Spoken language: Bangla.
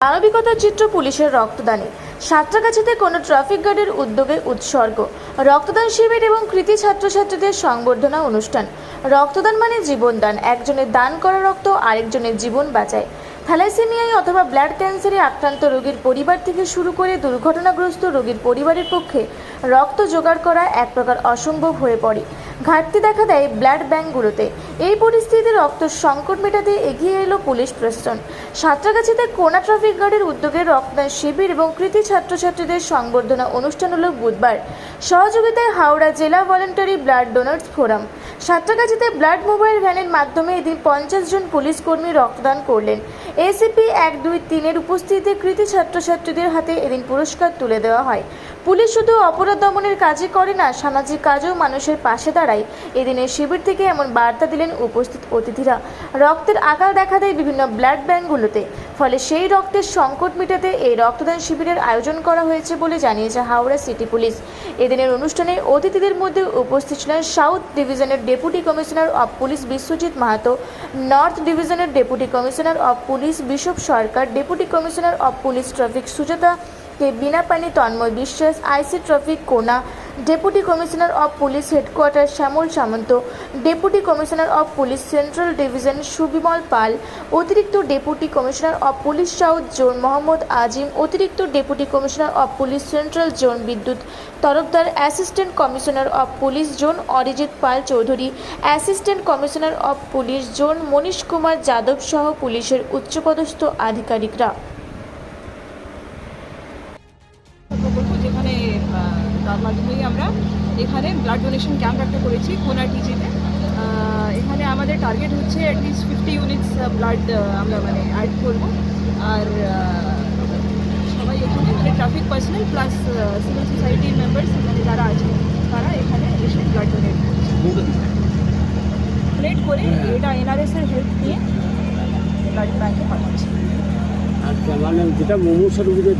মানবিকতার চিত্র পুলিশের রক্তদানে। সাঁতরাগাছিতে কোনো ট্রাফিক গার্ডের উদ্যোগে উৎসর্গ। রক্তদান শিবির এবং কৃতি ছাত্রছাত্রীদের সংবর্ধনা অনুষ্ঠান। রক্তদান মানে জীবনদান। একজনের দান করা রক্ত, আরেকজনের জীবন বাঁচায়। থ্যালাসেমিয়ায় অথবা ব্লাড ক্যান্সারে আক্রান্ত রোগীর পরিবার থেকে শুরু করে দুর্ঘটনাগ্রস্ত রোগীর পরিবারের পক্ষে রক্ত জোগাড় করা এক প্রকার অসম্ভব হয়ে পড়ে। ঘাটতি দেখা দেয় ব্লাড ব্যাঙ্কগুলোতে। এই পরিস্থিতিতে রক্ত সংকট মেটাতে এগিয়ে এলো পুলিশ প্রশাসন। সাঁতরাগাছিতে কোনা ট্রাফিক গার্ডের উদ্যোগে রক্তদান শিবির এবং কৃতি ছাত্রছাত্রীদের সংবর্ধনা অনুষ্ঠান হলো বুধবার। সহযোগিতায় হাওড়া জেলা ভলেন্টারি ব্লাড ডোনার্স ফোরাম। সাঁতরাগাছিতে ব্লাড মোবাইল ভ্যানের মাধ্যমে এদিন পঞ্চাশ জন পুলিশ কর্মী রক্তদান করলেন। এসিপি এক দুই তিনের উপস্থিতিতে কৃতি ছাত্রছাত্রীদের হাতে এদিন পুরস্কার তুলে দেওয়া হয়। পুলিশ শুধু অপরাধ দমনের কাজই করে না, সামাজিক কাজেও মানুষের পাশে দাঁড়ায়। এদিনের শিবির থেকে এমন বার্তা দিলেন উপস্থিত অতিথিরা। রক্তের আকাল দেখা দেয় বিভিন্ন ব্লাড ব্যাঙ্কগুলোতে ফলে সেই রক্তের সংকট মেটাতে এই রক্তদান শিবিরের আয়োজন করা হয়েছে বলে জানিয়েছে হাওড়া সিটি পুলিশ। এদিনের অনুষ্ঠানে অতিথিদের মধ্যে উপস্থিত ছিলেন সাউথ ডিভিশনের deputy commissioner of police Biswajit Mahato, north ডিভিশনের deputy commissioner of police Bishop Sarkar, deputy commissioner of police traffic Sujata, K Binapani Tanmoy Biswas, IC traffic Kona deputy commissioner of police headquarter Shyamal Samanta, deputy commissioner of police central division Subimal Pal, অতিরিক্ত deputy commissioner of police south zone Mohammad Azim, অতিরিক্ত deputy commissioner of police central zone Bidyut Tarafdar assistant commissioner of police zone Arijit Pal Chowdhury, assistant commissioner of police zone Manish Kumar Yadav সহ পুলিশের উচ্চপদস্থ আধিকারিকরা। যেখানে তার মাধ্যমেই আমরা এখানে ব্লাড ডোনেশন ক্যাম্প একটা করেছি কোনা টিজিতে এখানে আমাদের টার্গেট হচ্ছে অ্যাটলিস্ট ফিফটি ইউনিটস ব্লাড আমরা মানে অ্যাড করব। আর সবাই এখানে মানে ট্রাফিক পার্সোনাল প্লাস সিভিল সোসাইটির মেম্বার্স এখানে যারা আছে তারা এখানে এসে ব্লাড ডোনেট ডোনেট করে এটা এনআরএস এর হেল্প নিয়ে ব্লাড ব্যাঙ্কে পাঠাচ্ছে। মানে যেটা রোগীদের